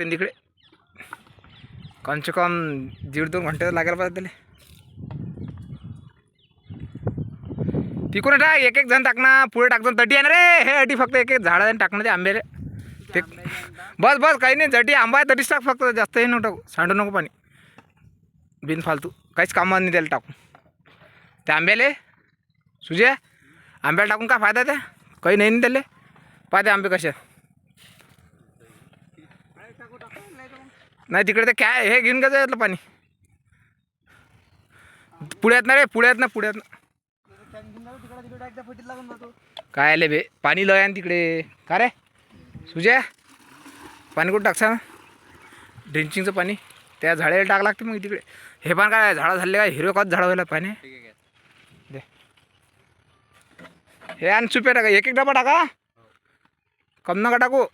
लागते तिकडे कमसे कम दीड दोन घंटे तर लागायला पाहिजे त्याला. तिकडून टाक एक एक जण टाकणार पुढे टाकतो तटी आहे ना रे. हे अटी फक्त एक एक झाडं टाकणं ते आंब्याले ते बस बस काही नाही जटी आंबा आहे तटीच टाक फक्त जास्त हे नको टाकू सांडू नको पाणी. बिन फालतू काहीच कामात नाही त्याला टाकून. त्या आंब्याले सुजे आंब्याला टाकून काय फायदा त्या? काही नाही त्याला त्याले. पाहते आंबे कसे नाही तिकडे ते काय हे घेऊन घ्यायचं यातलं पाणी. पुढ्यात ना रे पुढ्यात ना पुढ्यात ना. काय आले बे? पाणी लय ना तिकडे. का रे? सुजय पाणी कुठं टाकसा ड्रिंचिंगचं पाणी. त्या झाडाला टाक लागते मग तिकडे. हे पण काय झाडं झाले काय? हिरवे कच झाडं व्हायला पाणी. दे. हे आणि सुपे टाका. एक एक डबा टाका. कम नका टाकू.